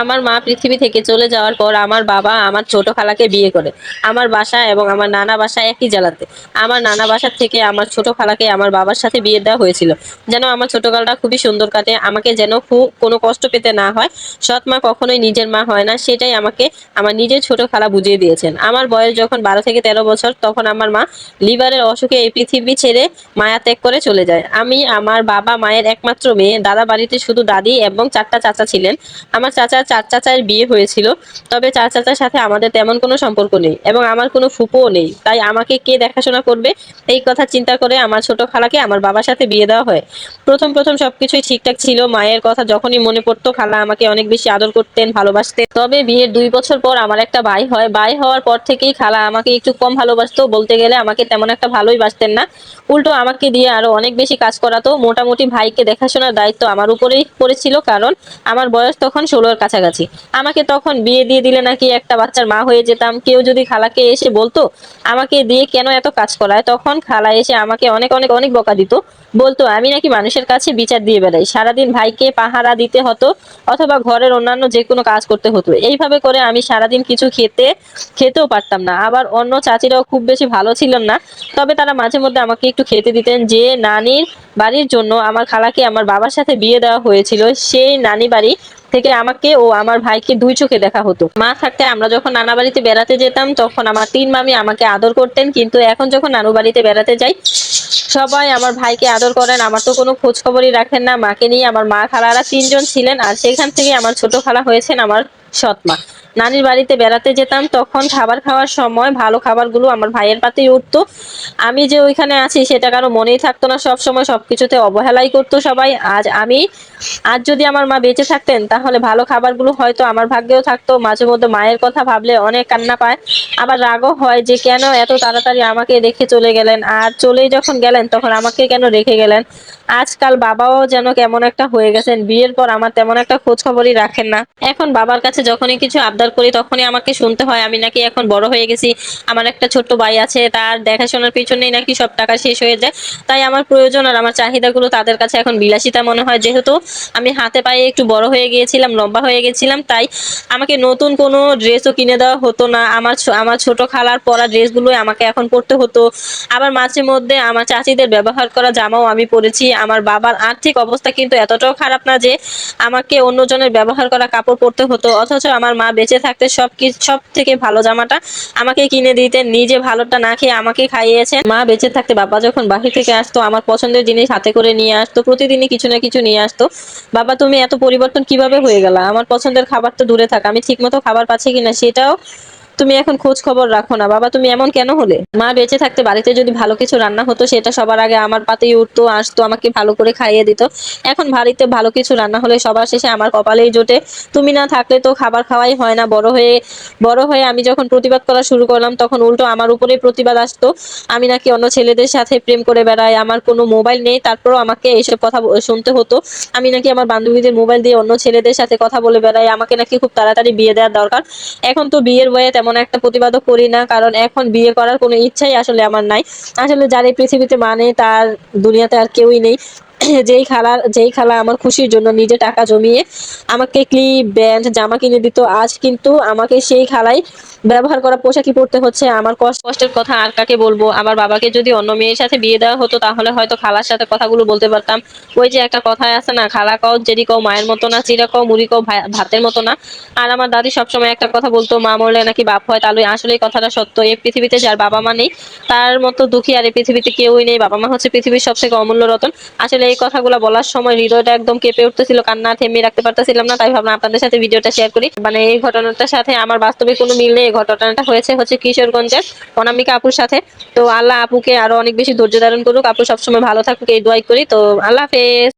আমার মা পৃথিবী থেকে চলে যাওয়ার পর আমার বাবা আমার ছোট খালাকে বিয়ে করে। আমার বাসা এবং আমার নানা বাসা একই জেলাতে। আমার নানা বাসার থেকে আমার ছোট খালাকে আমার বাবার সাথে বিয়ে দেওয়া হয়েছিল। যেন আমার ছোট খালাটা খুবই সুন্দর কাটে, আমাকে যেন খুব কোনো কষ্ট পেতে না হয়। সৎ মা কখনোই নিজের মা হয় না, সেটাই আমাকে আমার নিজের ছোট খালা বুঝিয়ে দিয়েছেন। আমার বয়স যখন বারো থেকে তেরো বছর, তখন আমার মা লিভারের অসুখে এই পৃথিবী ছেড়ে মায়া ত্যাগ করে চলে যায়। আমি, আমার বাবা মায়ের একমাত্র মেয়ে। দাদা বাড়িতে শুধু দাদি এবং চারটা চাচা ছিলেন। আমার চাচা চার চাচার বিয়ে হয়েছিল, তবে চার চাচার সাথে আমাদের তেমন কোনো সম্পর্ক নেই এবং আমার কোনো ফুপুও নেই। তাই আমাকে কে দেখাশোনা করবে, এই কথা চিন্তা করে আমার ছোট খালাকে আমার বাবার সাথে বিয়ে দেওয়া হয়। প্রথম প্রথম সবকিছুই ঠিকঠাক ছিল, মায়ের কথা যখনই মনে পড়তো, খালা আমাকে অনেক বেশি আদর করতেন, ভালোবাসতেন। তবে বিয়ের দুই বছর পর আমার একটা ভাই হয়, ভাই হওয়ার পর থেকেই খালা আমাকে একটু কম ভালোবাসতো, বলতে গেলে আমাকে তেমন একটা ভালোই বাসতেন না। উল্টো আমাকে দিয়ে আরও অনেক বেশি কাজ করাতো, মোটামুটি ভাইকে দেখাশোনার দায়িত্ব আমার উপরেই পড়েছিল, কারণ আমার বয়স তখন ষোলোর কাছাকাছি। আমাকে তখন বিয়ে দিয়ে দিলে নাকি একটা বাচ্চার মা হয়ে যেতাম। কেউ যদি খালাকে এসে বলতো, আমাকে দিয়ে কেন এত কাজ করায়? তখন খালা এসে আমাকে অনেক অনেক অনেক বকা দিত। বলতো, আমি নাকি মানুষের কাছে বিচার দিয়ে বেড়াই। সারাদিন ভাইকে পাহারা দিতে হতো অথবা ঘরের অন্যান্য যে কোনো কাজ করতে হতো। এইভাবে করে আমি সারাদিন কিছু খেতে, খেতেও পারতাম না। আবার অন্য চাচিরাও খুব বেশি ভালো ছিলেন না। তবে তারা মাঝে মধ্যে আমাকে একটু খেতে দিতেন। যে নানির বাড়ির জন্য আমার খালাকে আমার বাবার সাথে বিয়ে দেওয়া হয়েছিল, সেই নানি বাড়ি থেকে আমাকে ও আমার ভাইকে দুই চোখে দেখা হতো। মা থাকতে আমরা যখন নানা বাড়িতে বেড়াতে যেতাম, তখন আমার তিন মামি আমাকে আদর করতেন, কিন্তু এখন যখন নানু বাড়িতে বেড়াতে যাই, সবাই আমার ভাইকে আদর করেন। আমার তো কোনো খোঁজ খবরই রাখেন না। মাকে নিয়ে আমার মা খালারা তিনজন ছিলেন, আর সেখান থেকে আমার ছোট খালা হয়েছেন আমার সৎ মা। নানির বাড়িতে বেড়াতে যেতাম, তখন খাবার খাওয়ার সময় ভালো খাবারগুলো আমার ভাইয়ের পাতেই উঠতো। আমি যে ওইখানে আছি, সেটা কারও মনেই থাকতো না। সব সময় সবকিছুতে অবহেলাই করতো সবাই। আজ আমি, আজ যদি আমার মা বেঁচে থাকতেন, তাহলে ভালো খাবারগুলো হয়তো আমার ভাগ্যেও থাকতো। মাঝে মধ্যে মায়ের কথা ভাবলে অনেক কান্না পায়। আবার রাগও হয় যে, কেন এত তাড়াতাড়ি আমাকে রেখে চলে গেলেন? আর চলেই যখন গেলেন, তখন আমাকে কেন রেখে গেলেন? আজকাল বাবাও যেন কেমন একটা হয়ে গেছেন। বিয়ের পর আমার তেমন একটা খোঁজ খবরই রাখেন না। এখন বাবার কাছে যখনই কিছু আবদার করি, তখনই আমাকে শুনতে হয়, আমি নাকি এখন বড় হয়ে গেছি, আমার একটা ছোট্ট ভাই আছে, তার দেখাশোনার পিছনেই নাকি সব টাকা শেষ হয়ে যায়। তাই আমার প্রয়োজন আর আমার চাহিদাগুলো তাদের কাছে এখন বিলাসিতা মনে হয়। যেহেতু আমি হাতে পায়ে একটু বড় হয়ে গিয়েছিলাম, লম্বা হয়ে গেছিলাম, তাই আমাকে নতুন কোনো ড্রেসও কিনে দেওয়া হতো না। আমার আমার ছোট খালার পরা ড্রেসগুলোই আমাকে এখন পরতে হতো। আবার মাঝে মধ্যে আমার চাচিদের ব্যবহার করা জামাও আমি পরেছি। আমার বাবার আর্থিক অবস্থা কিন্তু এতটাও খারাপ না যে আমাকে অন্যজনের ব্যবহার করা কাপড় পরতে হতো, অথচ আমার মা বেঁচে থাকতে সব সব থেকে ভালো জামাটা আমাকে কিনে দিতেন, নিজে ভালোটা না খেয়ে আমাকে খাইয়েছেন। মা বেঁচে থাকতে বাবা যখন বাহির থেকে আসতো, আমার পছন্দের জিনিস হাতে করে নিয়ে আসতো, প্রতিদিনই কিছু না কিছু নিয়ে আসতো। বাবা, তুমি এত পরিবর্তন কীভাবে হয়ে গেলা? আমার পছন্দের খাবার তো দূরে থাক, আমি ঠিকমতো খাবার পাচ্ছি কিনা সেটাও তুমি এখন খোঁজ খবর রাখো না। বাবা, তুমি এমন কেন হলে? মা বেঁচে থাকতে বাড়িতে যদি ভালো কিছু রান্না হতো, সেটা সবার আগে আমার পাতেই উঠতো, আসতো, আমাকে ভালো করে খাইয়ে দিত। এখন বাড়িতে ভালো কিছু রান্না হলে সবার শেষে আমার কপালেই জোটে। তুমি না থাকলে তো খাবার খাওয়াই হয় না। বড় হয়ে বড় হয়ে আমি যখন প্রতিবাদ করা শুরু করলাম, তখন উল্টো আমার উপরেই প্রতিবাদ আসতো। আমি নাকি অন্য ছেলেদের সাথে প্রেম করে বেড়াই, আমার কোনো মোবাইল নেই, তারপরও আমাকে এইসব কথা শুনতে হতো। আমি নাকি আমার বান্ধবীদের মোবাইল দিয়ে অন্য ছেলেদের সাথে কথা বলে বেড়াই, আমাকে নাকি খুব তাড়াতাড়ি বিয়ে দেওয়ার দরকার। এখন তো বিয়ের বয়ে তেমন একটা প্রতিবাদও করি না, কারণ এখন বিয়ে করার কোনো ইচ্ছাই আসলে আমার নাই। আসলে যার এই পৃথিবীতে মানে তার দুনিয়াতে আর কেউই নেই। যেই খালার যেই খালা আমার খুশির জন্য নিজে টাকা জমিয়ে আমাকে ক্লিপ ব্যান্ড, জামা কিনে দিত। আজ কিন্তু আমাকে সেই খালাই ব্যবহার করা পোশাকই পরতে হচ্ছে। আমার কষ্ট, কষ্টের কথা আর কাকে বলব? আমার বাবাকে যদি অন্য মেয়ের সাথে বিয়ে দেওয়া হতো, তাহলে হয়তো খালার সাথে কথাগুলো বলতে পারতাম। ওই যে একটা কথায় আছে না, খালা কও, জেরি কও, মায়ের মতো না, চিরা কও, মুড়ি কও ভাতের মতো না। আর আমার দাদি সবসময় একটা কথা বলতো, মা মরলে নাকি বাপ হয়, তাহলে আসলে কথাটা সত্য। এই পৃথিবীতে যার বাবা মা নেই, তার মতো দুঃখী আর এই পৃথিবীতে কেউই নেই। বাবা মা হচ্ছে পৃথিবীর সব অমূল্য রতন। আসলে এই কথাগুলো বলার সময় হৃদয়টা একদম কেঁপে উঠতেছিল, কান্না থেমে রাখতে পারতেছিলাম না, তাই ভাবলাম আপনাদের সাথে ভিডিওটা শেয়ার করি। মানে এই ঘটনাটার সাথে আমার বাস্তবে কোনো মিল নেই ঘটনাটা হয়েছে হচ্ছে কিশোরগঞ্জের অনামিকা আপুর সাথে। তো আল্লাহ আপুকে আরও অনেক বেশি ধৈর্য ধারণ করুক, আপু সবসময় ভালো থাকুক, এই দোয়াই করি। তো আল্লাহ হাফেজ।